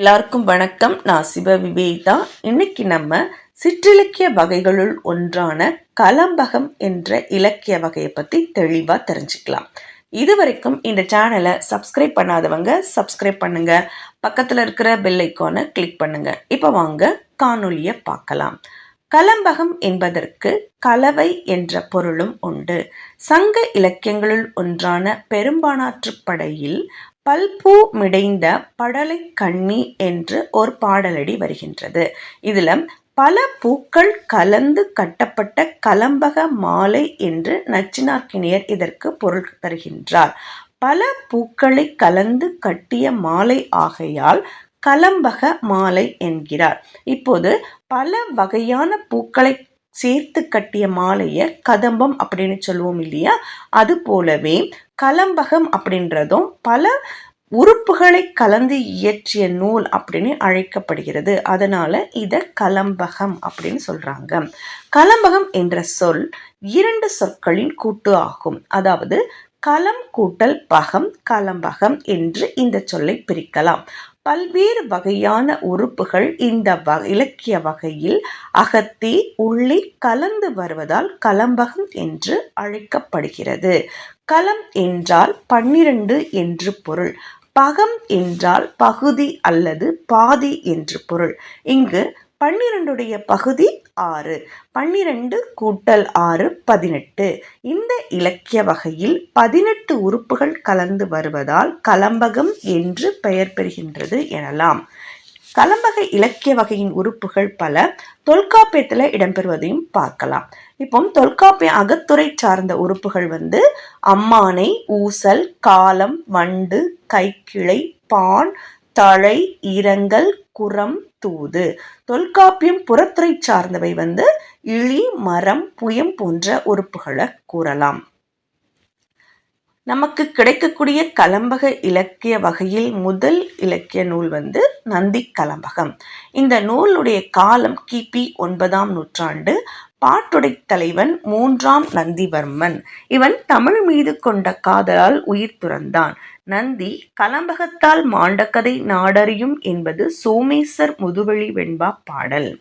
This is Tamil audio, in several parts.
எல்லாருக்கும் வணக்கம். நான் சிவ விவேதா. இன்னைக்கு நம்ம சிற்றிலக்கிய வகைகளுள் ஒன்றான கலம்பகம் என்ற இலக்கிய வகையை பற்றி தெளிவாக தெரிஞ்சுக்கலாம். இது வரைக்கும் இந்த சேனலை சப்ஸ்கிரைப் பண்ணாதவங்க சப்ஸ்கிரைப் பண்ணுங்க. பக்கத்தில் இருக்கிற பெல் ஐக்கானை கிளிக் பண்ணுங்க. இப்போ வாங்க காணொலியை பார்க்கலாம். கலம்பகம் என்பதற்கு கலவை என்ற பொருளும் உண்டு. சங்க இலக்கியங்களுள் ஒன்றான பெரும்பானாற்றுப்படையில் படையில் பல்பூ மிடைந்த படலை கண்ணி என்று ஒரு பாடலடி வருகின்றது. இதில் பல பூக்கள் கலந்து கட்டப்பட்ட கலம்பக மாலை என்று நச்சினார்க்கினியர் இதற்கு பொருள் தருகின்றார். பல பூக்களை கலந்து கட்டிய மாலை ஆகையால் கலம்பக மாலை என்கிறார். இப்போது பல வகையான பூக்களை சேர்த்து கட்டிய மாலையை கதம்பம் அப்படின்னு சொல்லுவோம் இல்லையா? அது போலவே கலம்பகம் அப்படின்றதும் பல உறுப்புகளை கலந்து இயற்றிய நூல் அப்படின்னு அழைக்கப்படுகிறது. அதனால இதை கலம்பகம் அப்படின்னு சொல்றாங்க. கலம்பகம் என்ற சொல் இரண்டு சொற்களின் கூட்டு ஆகும். அதாவது கலம் கூட்டல் பகம் கலம்பகம் என்று இந்த சொல்லை பிரிக்கலாம். பல்வேறு வகையான உறுப்புகள் இந்த வ இலக்கிய வகையில் அகத்தி உள்ளே கலந்து வருவதால் கலம்பகம் என்று அழைக்கப்படுகிறது. கலம் என்றால் பன்னிரண்டு என்று பொருள். பகம் என்றால் பகுதி அல்லது பாதி என்று பொருள். இங்கு பன்னிரெண்டுடைய பகுதி ஆறு. பன்னிரெண்டு கூட்டல் ஆறு பதினெட்டு. இந்த இலக்கிய வகையில் பதினெட்டு உறுப்புகள் கலந்து வருவதால் கலம்பகம் என்று பெயர் பெறுகின்றது எனலாம். கலம்பக இலக்கிய வகையின் உறுப்புகள் பல. தொல்காப்பியத்தில் இடம்பெறுவதையும் பார்க்கலாம். இப்போ தொல்காப்பிய அகத்துறை சார்ந்த உறுப்புகள் வந்து அம்மானை ஊசல் காலம் வண்டு கைக்கிளை பான் தழை இரங்கல் குரம் தூது. தொல்காப்பியம் புறத்துறை சார்ந்தவை வந்து இழி மரம் புயம் போன்ற உறுப்புகளை கூறலாம். நமக்கு கிடைக்கக்கூடிய கலம்பக இலக்கிய வகையில் முதல் இலக்கிய நூல் வந்து நந்தி கலம்பகம் இந்த நூலுடைய காலம் கிபி ஒன்பதாம் நூற்றாண்டு பாட்டுடை தலைவன் மூன்றாம் நந்திவர்மன். இவன் தமிழ் மீது கொண்ட காதலால் உயிர் துறந்தான். நந்தி கலம்பகத்தால் மாண்டக்கதை நாடறியும் என்பது சோமேசர் முதுவழி வெண்பா பாடல்.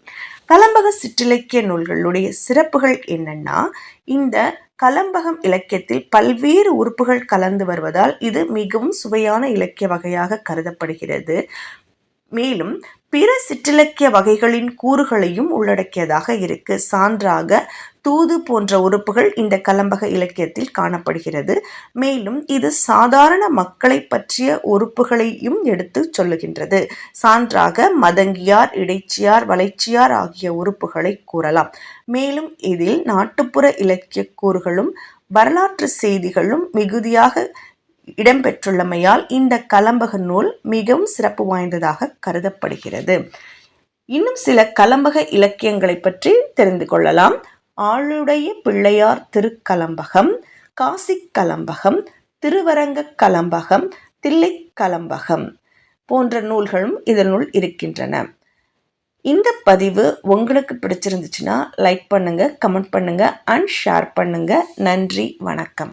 கலம்பக சிற்றிலக்கிய நூல்களுடைய சிறப்புகள் என்னன்னா இந்த கலம்பகம் இலக்கியத்தில் பல்வேறு உறுப்புகள் கலந்து வருவதால் இது மிகவும் சுவையான இலக்கிய வகையாக கருதப்படுகிறது. மேலும் பிற சிற்றிலக்கிய வகைகளின் கூறுகளையும் உள்ளடக்கியதாக இருக்கு. சான்றாக தூது போன்ற உறுப்புகள் இந்த கலம்பக இலக்கியத்தில் காணப்படுகிறது. மேலும் இது சாதாரண மக்களை பற்றிய உறுப்புகளையும் எடுத்து சொல்லுகின்றது. சான்றாக மதங்கியார் இடைச்சியார் வளைச்சியார் ஆகிய உறுப்புகளை கூறலாம். மேலும் இதில் நாட்டுப்புற இலக்கிய கூறுகளும் வரலாற்று செய்திகளும் மிகுதியாக இடம்பெற்றுள்ளமையால் இந்த கலம்பக நூல் மிகவும் சிறப்பு வாய்ந்ததாக கருதப்படுகிறது. இன்னும் சில கலம்பக இலக்கியங்களை பற்றி தெரிந்து கொள்ளலாம். ஆளுடைய பிள்ளையார் திருக்கலம்பகம் காசி கலம்பகம் திருவரங்க கலம்பகம் தில்லை கலம்பகம் போன்ற நூல்களும் இதனுள் இருக்கின்றன. இந்த பதிவு உங்களுக்கு பிடிச்சிருந்துச்சுன்னா லைக் பண்ணுங்கள் கமெண்ட் பண்ணுங்கள் அண்ட் ஷேர் பண்ணுங்கள் நன்றி வணக்கம்.